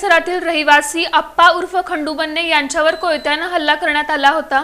परिसरातील रहिवासी अप्पा उर्फ खंडुबन्ने यांच्यावर कोयत्यानं हल्ला करण्यात आला होता.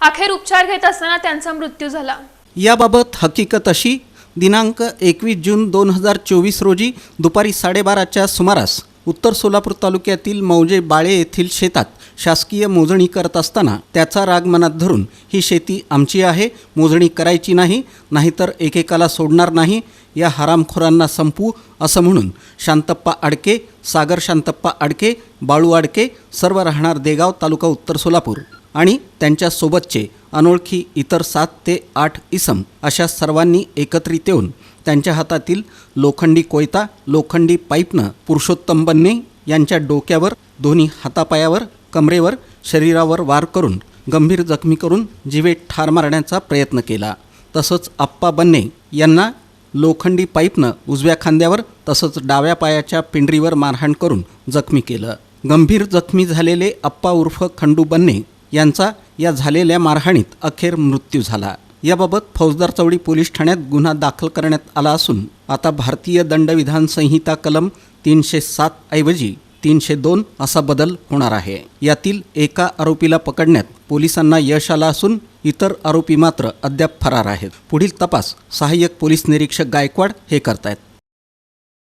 अखेर उपचार घेत असताना त्यांचा मृत्यू झाला. याबाबत हकीकत अशी दिनांक एकवीस जून दोन हजार चोवीस रोजी दुपारी साडेबाराच्या सुमारास उत्तर सोलापूर तालुक्यातील मौजे बाळे येथील शेतात शासकीय मोजणी करत असताना त्याचा राग मनात धरून ही शेती आमची आहे मोजणी करायची नाही नाहीतर एकेकाला सोडणार नाही या हरामखोरांना संपवू असं म्हणून शांतप्पा आडके सागर शांतप्पा आडके बाळू आडके सर्व राहणार देगाव तालुका उत्तर सोलापूर आणि त्यांच्यासोबतचे अनोळखी इतर सात ते आठ इसम अशा सर्वांनी एकत्रित येऊन त्यांच्या हातातील लोखंडी कोयता लोखंडी पाईपनं पुरुषोत्तम बन्ने यांच्या डोक्यावर दोन्ही हातापायावर कमरेवर शरीरावर वार करून गंभीर जखमी करून जिवे ठार मारण्याचा प्रयत्न केला. तसंच आप्पा बन्ने यांना लोखंडी पाईपनं उजव्या खांद्यावर तसंच डाव्या पायाच्या पिंडरीवर मारहाण करून जखमी केलं. गंभीर जखमी झालेले अप्पा उर्फ खंडू बन्ने यांचा या झालेल्या मारहाणीत अखेर मृत्यू झाला. याबाबत फौजदार चौडी पोलीस ठाण्यात गुन्हा दाखल करण्यात आला असून आता भारतीय दंडविधान संहिता कलम तीनशे सात ऐवजी तीनशे दोन असा बदल होणार आहे. यातील एका आरोपीला पकडण्यात पोलिसांना यश आलं असून इतर आरोपी मात्र अद्याप फरार आहेत. पुढील तपास सहाय्यक पोलीस निरीक्षक गायकवाड हे करतायत.